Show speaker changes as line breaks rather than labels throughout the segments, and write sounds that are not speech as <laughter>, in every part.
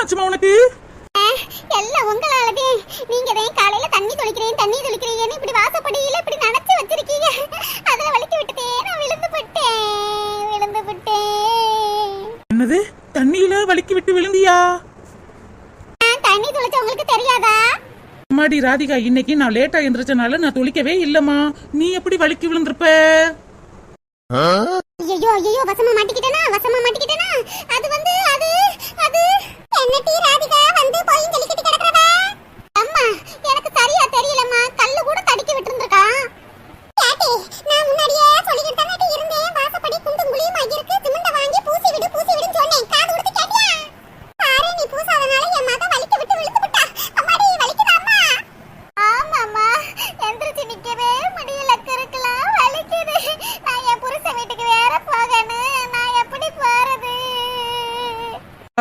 ஆச்சுமா உனக்கு?
எல்லாம் உங்களாலதே. நீங்க தான் காலையில தண்ணி தொளிக்கிறேன் தண்ணி தொளிக்கிறேன்னு இப்படி வாசப்படியில இப்படி நனைச்சு வச்சிருக்கீங்க. அதுல வலிக்கு விட்டுட்டே நான் விழுந்து போட்டேன் விழுந்து போட்டேன்
என்னது? தண்ணியில வலிக்கு விட்டு விழுந்தியா?
தண்ணி தொளிச்ச உங்களுக்கு தெரியாதா?
மாடி ராதிகா இன்னைக்கு நான் லேட்டா எந்திரிச்சனால நான் தொளிக்கவே இல்லம்மா. நீ எப்படி வலிக்கு விழுந்திருப்ப?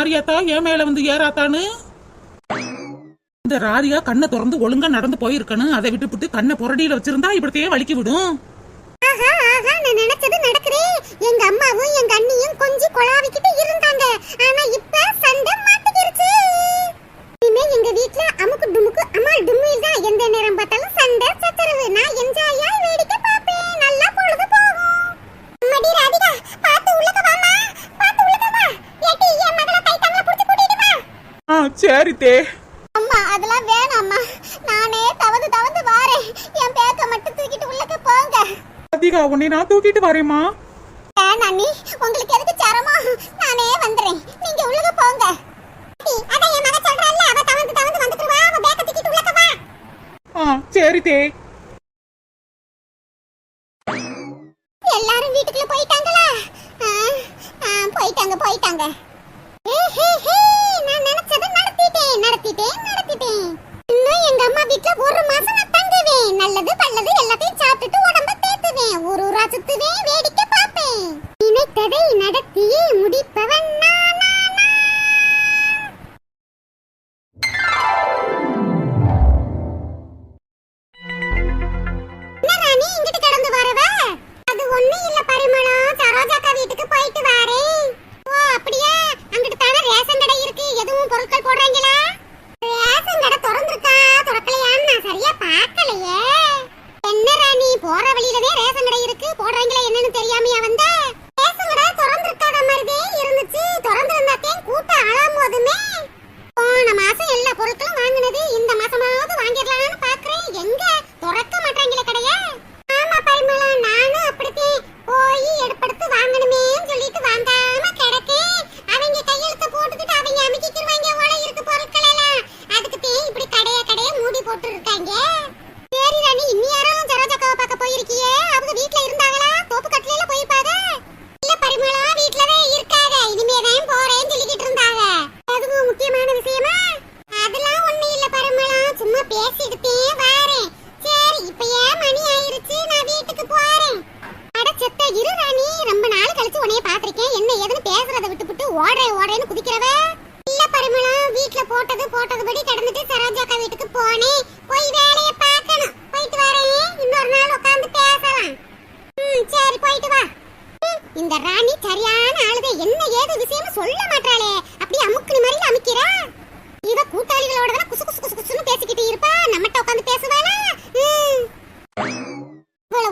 மாரியாத்தா ஏன் மேல வந்து ஏறாத்தான்னு? இந்த ராதிகா கண்ணை திறந்து ஒழுங்கா நடந்து போயிருக்கணும். அதை விட்டுவிட்டு கண்ணை புரடியில வச்சிருந்தா இப்படித்தையே வலிக்கி விடும். போயிட்டு வரேம்மா.
அண்ணி உங்களுக்கு எதுக்கு சரமா நானே வந்துறேன் நீங்க உள்ளக போங்க. அதான் என்
மகன் சொல்றான்ல அவ தவந்து தவந்து வந்துட்டு வா அவ பேக்க தூக்கிட்டு உள்ளக வா. ஆ சரி தே. பொருட்கள் போடுறாங்களா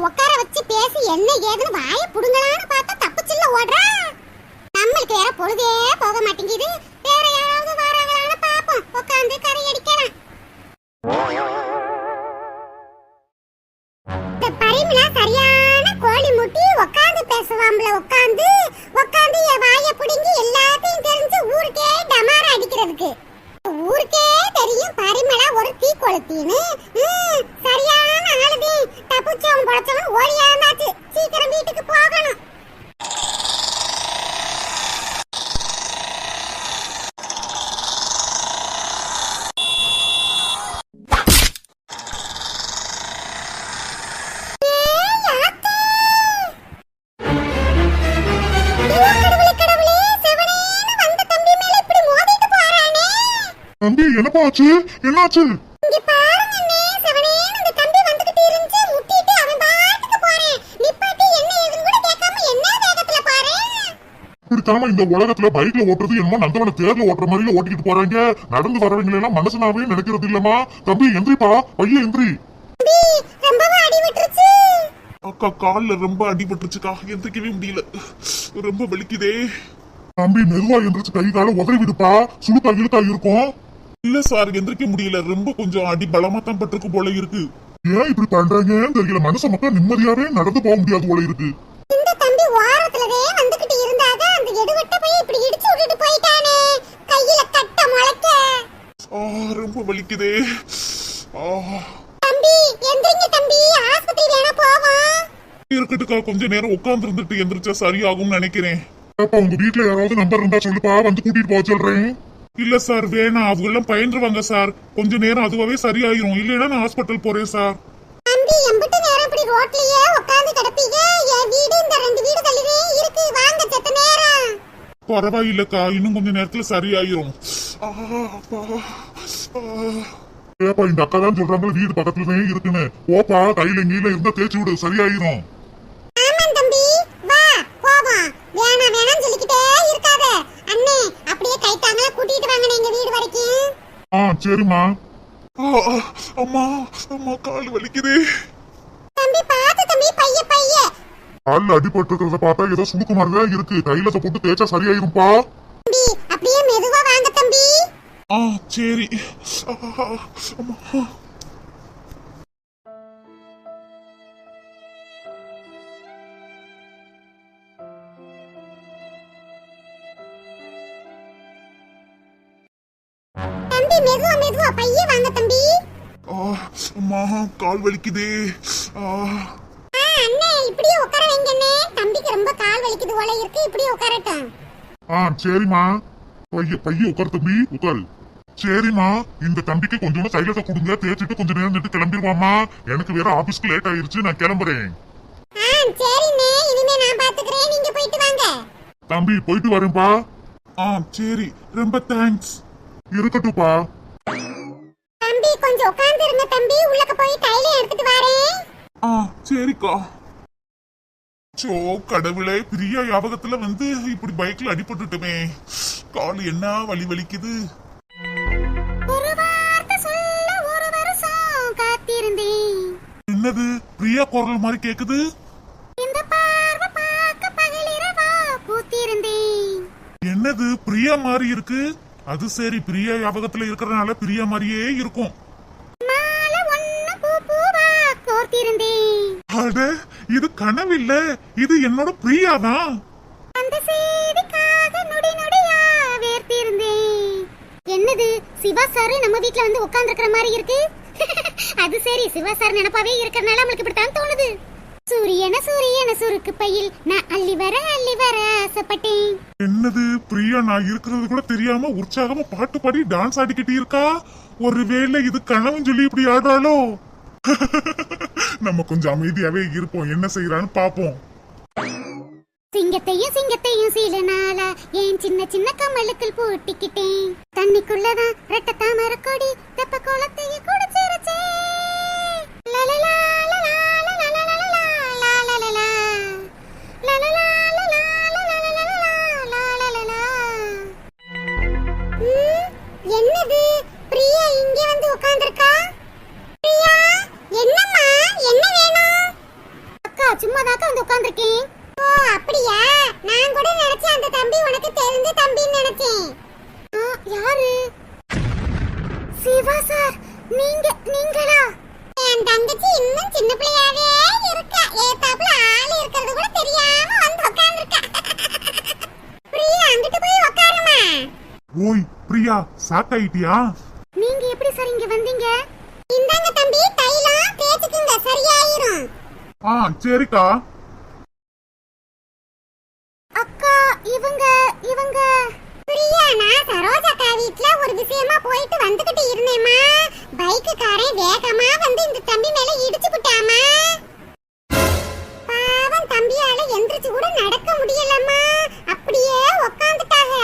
உட்கார வச்சு பேசி என்ன ஏதுன்னு வாய புடுங்கலான்னு பார்த்தா தப்புச்சில்ல ஓடுறா. நம்மளுக்கு வேற பொழுதே போக மாட்டேங்குது. வேற யாராவது வராங்களான்னு பாப்போம் உட்காந்து கரை அடிக்கலாம். இந்த பரிமளா சரியான கோழி முட்டி உட்காந்து பேசுவாம்ல உட்காந்து உட்காந்து என் வாய புடுங்கி எல்லாத்தையும் தெரிஞ்சு ஊருக்கே டமாரா அடிக்கிறதுக்கு. ஊருக்கே தெரியும். பரிமளா ஒரு தீ கொளுத்தின்னு. சரியான ஆளுதி. தப்புச்சவன் பொழைச்சவன் ஓடியாந்தாச்சு. சீக்கிரம் வீட்டுக்கு போகணும். கேட்காம என்ன வேகத்துல போறேன்.
இப்படித்தாம இந்த உலகத்துல பைக்ல ஓட்டுறது என்னமோ நந்தவன தேர்ல ஓட்டுற மாதிரில ஓட்டிக்கிட்டு போறாங்க. நடந்து வரவங்க எல்லாம் மனசனாவே நினைக்கிறது இல்லமா தம்பி எந்திரிப்பா. பையன் எந்திரி.
தம்பி.
அக்கா கால்ல ரொம்ப அடிபட்டுருச்சுக்கா எந்திரிக்கவே முடியல. ரொம்ப வலிக்குதே.
தம்பி மெதுவா எந்திரிச்சு கை கால உதறி விடுப்பா. சுளுக்கா இழுக்கா இருக்கும்.
இல்ல சார் எந்திரிக்க முடியல. ரொம்ப கொஞ்சம் அடி பலமா தான் பட்டிருக்கு போல இருக்கு.
ஏன் இப்படி பண்றாங்கன்னு தெரியல. மனுஷ மக்கள் நிம்மதியாவே நடந்து போக முடியாது போல இருக்கு.
இந்த தம்பி ஓரத்துலவே வந்துகிட்டு இருந்தாக அந்த எடுவட்ட போய் இப்படி இடிச்சு விட்டுட்டு போயிட்டானே. கையில கட்ட முளைக்க.
ஆ ரொம்ப வலிக்குதே. ஆ.
தம்பி எந்திரிங்க தம்பி. ஆஸ்பத்திரி வேணா போவோம்.
இருக்கட்டுக்கா கொஞ்ச நேரம் உட்கார்ந்து இருந்துட்டு எந்திரிச்சா சரியாகும்னு நினைக்கிறேன்.
அப்ப உங்க வீட்ல யாராவது நம்பர் இருந்தா சொல்லுப்பா. வந்து கூட்டிட்டு போக சொல்றேன்.
இல்ல சார் வேணாம். அவங்க எல்லாம் பயின்றுவாங்க சார். கொஞ்ச நேரம் அதுவாவே சரியாயிரும். இல்லைன்னா நான் ஹாஸ்பிட்டல் போறேன் சார்.
தம்பி எம்பிட்டு நேரம் இப்படி ரோட்லயே உட்கார்ந்து கிடப்பீங்க? என் வீடு இந்த ரெண்டு வீடு தள்ளிவே இருக்கு. வாங்க செத்த நேரம்.
பரவாயில்லக்கா. இன்னும் கொஞ்ச நேரத்துல சரியாயிரும். ஆ, அப்பா. ஆ.
ஏப்பா இந்த அக்கா தான் சொல்றாங்க வீடு பக்கத்துலதான் இருக்குன்னு. போப்பா கையில கீழ இருந்தா தேய்ச்சி விடு. சரியாயிரும்
ஆமாம் தம்பி வா போவோம் வேணாம் வேணாம் சொல்லிக்கிட்டே இருக்காத அண்ணே அப்படியே கை தாங்களா கூட்டிட்டு வாங்க வரைக்கும்
ஆ சரிம்மா.
அம்மா அம்மா கால் வலிக்குதே.
தம்பி பார்த்து தம்பி பைய பைய.
கால்ல அடிபட்டு இருக்கிறத பார்த்தா ஏதோ சுழுக்கு மாதிரி தான் இருக்கு. கையில போட்டு தேய்ச்சா சரியாயிரும்பா.
தம்பி அப்படியே மெதுவா வாங்க தம்பி.
ஆ சரி. அம்மா.
மெதுவா மெதுவா பைய வாங்க தம்பி.
அம்மா கால் வலிக்குதே.
அண்ணே இப்படியே உட்கார வைங்க அண்ணே தம்பிக்கு ரொம்ப கால் வலிக்குது போல இருக்கு இப்படியே உட்காரட்டும்.
ஆ சரிம்மா. பைய பைய உட்கார் தம்பி உட்கார். சரிம்மா இந்த தம்பிக்கு கொஞ்சோண்டு சைலத்தை கொடுங்க தேய்ச்சிட்டு கொஞ்ச நேரம் நின்று கிளம்பிடுவாமா எனக்கு வேற ஆபீஸ்க்கு லேட் ஆயிருச்சு நான் கிளம்புறேன்.
சரிண்ணே இனிமே நான் பாத்துக்கிறேன் நீங்க போயிட்டு வாங்க.
தம்பி போயிட்டு வரேன்பா
ஆ சரி ரொம்ப தேங்க்ஸ்
இருக்கட்டும்ப்பா.
தம்பி கொஞ்சம் உட்கார்ந்து இருங்க தம்பி. உள்ளக்க போய் டைல எடுத்துட்டு வரேன்
ஆ சரிக்கா. சோ கடவுளே பிரியா ஞாபகத்துல வந்து இப்படி பைக்ல அடிபட்டுட்டுமே. கால் என்ன வலி வலிக்குது? என்னது? பிரியா குரல் மாதிரி கேக்குது? என்னது? பிரியா மாதிரி இருக்கு? அது சரி பிரியா ஞாபகத்துல இருக்கறனால பிரியா மாதிரியே இருக்கும். அட இது கனவில்ல. இது என்னோட பிரியா தான்
என்னது சிவா சார் நம்ம வீட்ல வந்து உட்கார்ந்திருக்கிற மாதிரி இருக்கு? <laughs> அது சரி சிவா சார் நினப்பாவே இருக்கறனால நம்மளுக்கு இப்படித்தான் தோணுது. சூரியன சூரியன சுருக்கு பையில் நான் அள்ளி வர அள்ளி ஆசைப்பட்டேன்
என்னது பிரியா நான் இருக்கிறது கூட தெரியாம உற்சாகமா பாட்டு பாடி டான்ஸ் ஆடிக்கிட்டு இருக்கா ஒருவேளை இது கனவுன்னு சொல்லி இப்படி ஆடுறாளோ? <laughs> நம்ம கொஞ்சம் அமைதியாவே இருப்போம். என்ன செய்யறான்னு பாப்போம்.
சிங்கத்தையும் சிங்கத்தையும் சில நாளா என் சின்ன சின்ன கமலுக்குள் பூட்டிக்கிட்டேன்? தண்ணிக்குள்ளதான் ரெட்ட தாமர கொடி தெப்ப குளத்தையும் குடிச்சிருச்சே லலலா, லலா, லலலா,
சாக்காயிட்டியா
நீங்க எப்படி சார் இங்க வந்தீங்க? இந்தாங்க தம்பி தைலம் தேய்ச்சுக்குங்க சரியாயிரும்.
ஆ சரிக்கா.
அக்கா இவங்க இவங்க. பிரியா நான் சரோஜாக்கா வீட்ல ஒரு விஷயமா போயிட்டு வந்துகிட்டு இருந்தேம்மா. பைக்குக்காரன் வேகமா வந்து இந்த தம்பி மேல இடிச்சு விட்டாமா பாவம் தம்பியால எந்திரிச்சு கூட நடக்க முடியலம்மா. அப்படியே உக்காந்துட்டாங்க.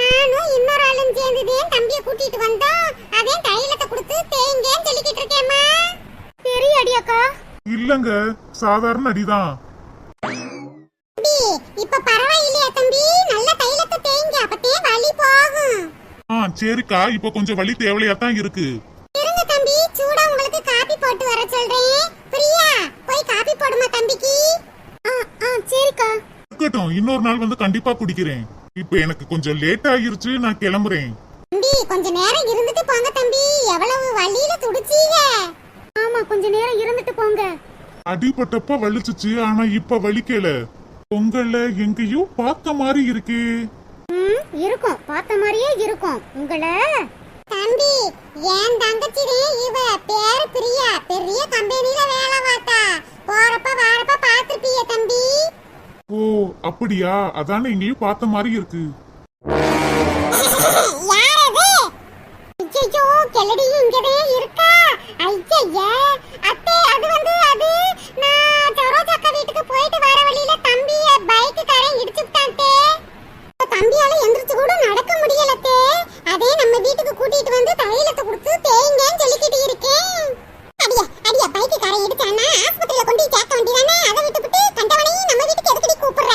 நானும் இன்னொரு ஆளும் சேர்ந்துதேன் தம்பிய கூட்டிட்டு வந்தோம் அதே தைலத்தை கொடுத்து தேங்கன்னு சொல்லிக்கிட்டு இருக்கேம்மா. பெரிய அடியாக்கா.
இல்லங்க சாதாரண அடிதான்.
இப்ப பரவாயில்லையா தம்பி? நல்ல தைலத்தை தேங்க அப்பத்தே வலி போகும்.
ஆ சரிக்கா இப்ப கொஞ்சம் வலி தேவையா தான் இருக்கு.
இருங்க தம்பி சூடா உங்களுக்கு காபி போட்டு வர சொல்றேன். பிரியா போய் காபி போடுமா தம்பிக்கு? ஆ ஆ சரிக்கா.
இருக்கட்டும் இன்னொரு நாள் வந்து கண்டிப்பா குடிக்கிறேன். இப்ப எனக்கு கொஞ்சம் லேட் ஆயிருச்சு நான் கிளம்புறேன்.
தம்பி கொஞ்ச நேரம் இருந்துட்டு போங்க தம்பி. எவ்வளவு வலியில துடிச்சீங்க? ஆமா கொஞ்ச நேரம் இருந்துட்டு போங்க.
அடிபட்டப்ப வலிச்சுச்சு ஆனா இப்ப வலிக்கல. உங்கள எங்கேயோ பார்த்த மாதிரி இருக்கே.
ம் இருக்கும். பார்த்த மாதிரியே இருக்கும். உங்களை? தம்பி ஏன் தங்கச்சிடே இவ. பேரு பிரியா. பெரிய கம்பெனில வேலை பார்த்தா. போறப்ப வாரப்ப பாத்துருப்பிய தம்பி.
அப்படியா? அதானே எங்கேயும் பார்த்த மாதிரி இருக்கு
யாரது ஐயோ கிளடி இங்கதே இருக்கா ஐயய்ய அத்தை அது வந்து அது நான் சரோஜாக்கா வீட்டுக்கு போயிட்டு வர வழியில தம்பிய பைக்கு காரன் இடிச்சுட்டான்ட்டே தம்பியால எந்திரிச்சு கூட நடக்க முடியலத்தே அதே நம்ம வீட்டுக்கு கூட்டிட்டு வந்து தைலத்தை கொடுத்து தேய்ங்கன்னு சொல்லிக்கிட்டு இருக்கேன் அடியா அடியா பைக்கு காரன் இடிச்சானா ஆஸ்பத்திரியில கொண்டு போய் சேர்க்க வேண்டியதானே அதை விட்டுவிட்டு கண்டவனையும் நம்ம வீட்டுக்கு எதுக்கடி கூப்பிடுற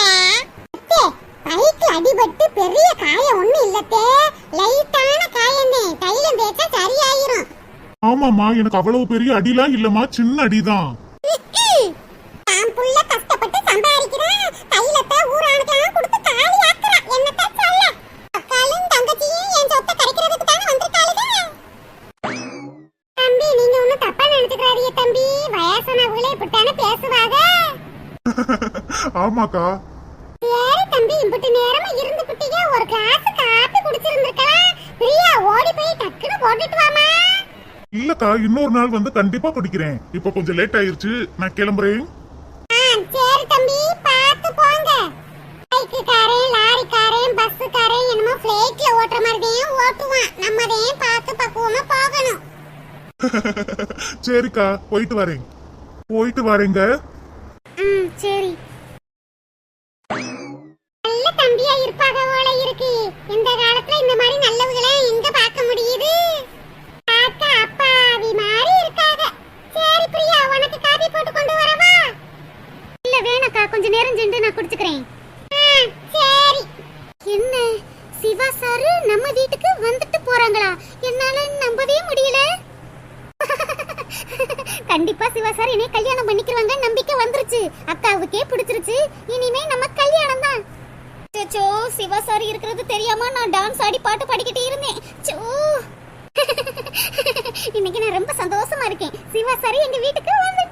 அத்தே பைக்ல அடிபட்டு பெரிய காயம் ஒண்ணும் இல்லத்தே லைட்டான காயமே தைலம் தேய்ச்சா சரியாயிரும்
ஆமாமா எனக்கு அவ்வளவு பெரிய அடிலாம் இல்லம்மா சின்ன அடிதான்
தான் புள்ள கஷ்டப்பட்டு சம்பாதிக்கிறான் தைலத்தை ஊரானுக்கெல்லாம் கொடுத்து காலி ஆக்குறான் என்னத்த சொல்ல அக்காலும் தங்கச்சியும் என் சொத்தை கரைக்கிறதுக்கு தானே வந்திருக்காளுங்க தம்பி நீங்க ஒண்ணும் தப்பா நினைச்சுக்கிறாதீங்க தம்பி. வயசானவங்களே இப்படித்தானே பேசுவாங்க
ஆமாக்கா.
ஏய் தம்பி இம்புட்டு நேரமா இருந்துபிட்டீங்க ஒரு கிளாஸ் காப்பி குடிச்சிருந்திருக்கலாம். பிரியா ஓடி போய் டக்குன்னு போட்டுட்டு வாமா
இல்லக்கா இன்னொரு நாள் வந்து கண்டிப்பா குடிக்கிறேன். இப்ப கொஞ்சம் லேட் ஆயிருச்சு நான் கிளம்புறேன்.
சரி தம்பி பார்த்து போங்க. பைக்குக்காரன் லாரிக்காரன் பஸ்ஸுக்காரன் என்னமோ ஃபிளைட்ல ஓட்டுற மாதிரி தான் ஓட்டுவான். நம்ம தான் பார்த்து பக்குவமா போகணும். <laughs>
சரிக்கா போயிட்டு வரேன். போயிட்டு வரேங்க.
ம் சரி. நல்ல தம்பியா இருப்பாக போல இருக்கு. இந்த காலத்துல இந்த மாதிரி நல்லவங்களை எங்க பார்க்க முடியுது பார்க்க அப்பாவி மாதிரி இருக்காங்க சரி பிரியா உனக்கு காபி போட்டு கொண்டு வரவா? இல்ல வேணக்கா கொஞ்ச நேரம் சென்று நான் குடிச்சுக்கிறேன். சரி. என்ன? சிவா சார் நம்ம வீட்டுக்கு வந்துட்டு போறாங்களா? என்னால நம்பவே முடியல. கண்டிப்பா சிவா சார் என்னை கல்யாணம் பண்ணிக்கிறவங்க நம்பிக்கை வந்துருச்சு. அக்காவுக்கே பிடிச்சிருச்சு. இனிமே நம்ம கல்யாணம் தான். சோ சிவா சார் இருக்கிறது தெரியாம நான் டான்ஸ் ஆடி பாட்டு பாடிக்கிட்டே இருந்தேன். சோ. இன்னைக்கு நான் ரொம்ப சந்தோஷமா இருக்கேன். சிவா சார் எங்க வீட்டுக்கு வந்து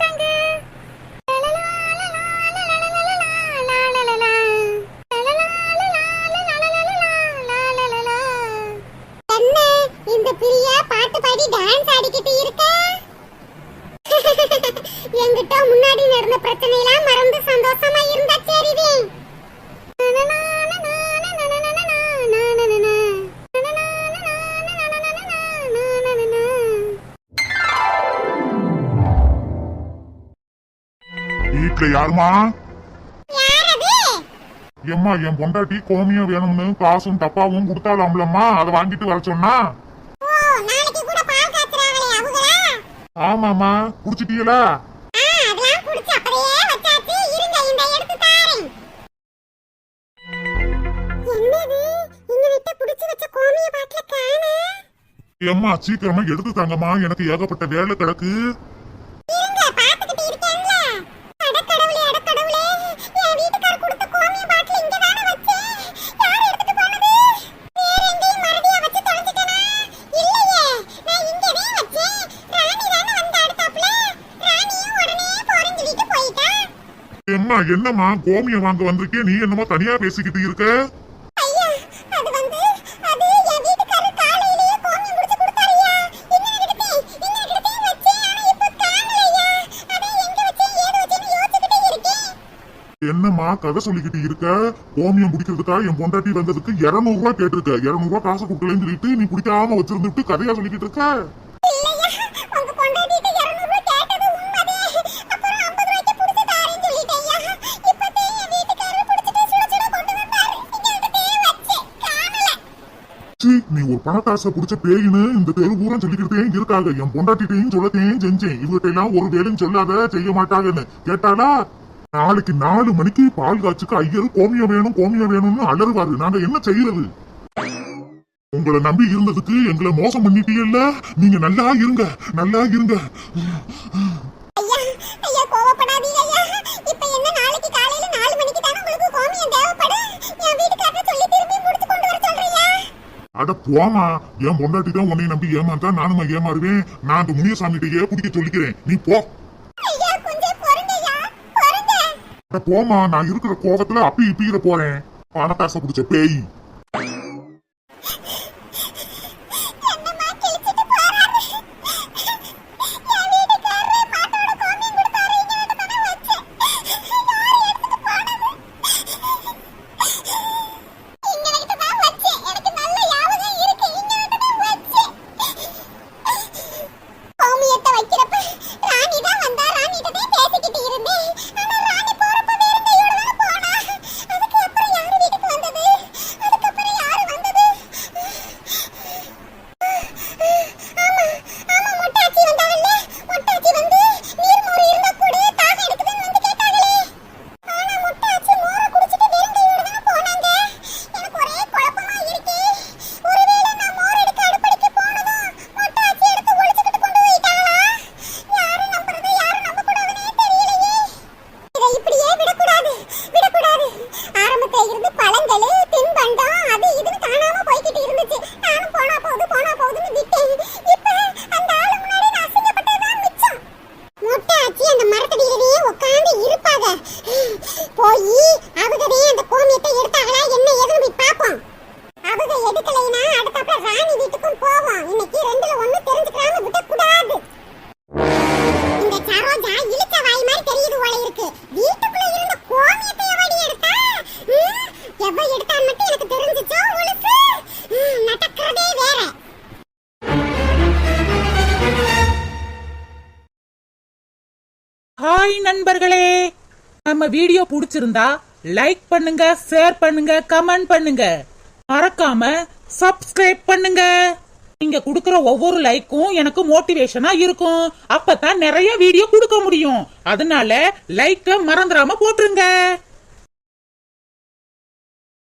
வீட்டுல யாருமா? ஏம்மா என் பொண்டாட்டி கோமியம் வேணும்னு காசும் டப்பாவும் கொடுத்தாலாம்லம்மா அதை வாங்கிட்டு வர சொன்னா? ஆமாமா குடிச்சிட்டீங்களா. ஏம்மா சீக்கிரமா எடுத்து தாங்கம்மா. எனக்கு ஏகப்பட்ட வேலை கிடக்கு. ஏம்மா என்னம்மா? கோமியம் வாங்க வந்திருக்கே நீ என்னமோ தனியா பேசிக்கிட்டு இருக்க. என்னம்மா கதை சொல்லிக்கிட்டு இருக்க? கோமியம் குடிக்கிறதுக்கா என் பொண்டாட்டி வந்ததுக்கு 200 ரூபாய் கேட்டிருக்க. 200 ரூபாய் காசு கொடுக்கலன்னு சொல்லிட்டு நீ குடிக்காம வச்சிருந்துட்டு கதையா சொல்லிக்கிட்டு இருக்க? சீ நீ ஒரு பணத்தாசை புடிச்ச பேயின்னு இந்த தெரு பூரா சொல்லிக்கிட்டே இருக்காங்க என் பொண்டாட்டிட்டையும் சொல்லத்தையும் செஞ்சேன். இவர்கிட்ட எல்லாம் ஒரு வேலையும் சொல்லாத செய்ய மாட்டாங்கன்னு. கேட்டாளா? நாளைக்கு நாலு மணிக்கு பால் காய்ச்சுக்கு ஐயர் கோமியம் வேணும் கோமியம் வேணும்னு அலறுவாரு. நாங்க என்ன செய்யறது? உங்களை நம்பி இருந்ததுக்கு எங்களை மோசம் பண்ணிட்டீங்கல்ல? நீங்க நல்லா இருங்க நல்லா இருங்க. அட போமா என் பொண்டாட்டி தான் உன்னை நம்பி ஏமாத்தா நானும் ஏமாறுவேன். நான் அந்த முனியசாமிகிட்டயே குடிக்க சொல்லிக்கிறேன். நீ போ. அட போமா நான் இருக்கிற கோபத்துல அப்பி இப்பீர போறேன். பணத்தாசை பிடிச்ச பேய்.
நம்ம வீடியோ பிடிச்சிருந்தா லைக் பண்ணுங்க ஷேர் பண்ணுங்க கமெண்ட் பண்ணுங்க. மறக்காம சப்ஸ்கிரைப் பண்ணுங்க. நீங்க கொடுக்கற ஒவ்வொரு லைக்கும் எனக்கு மோட்டிவேஷனா இருக்கும். அப்பதான் நிறைய வீடியோ கொடுக்க முடியும். அதனால லைக்க மறந்துடாம போட்டுருங்க.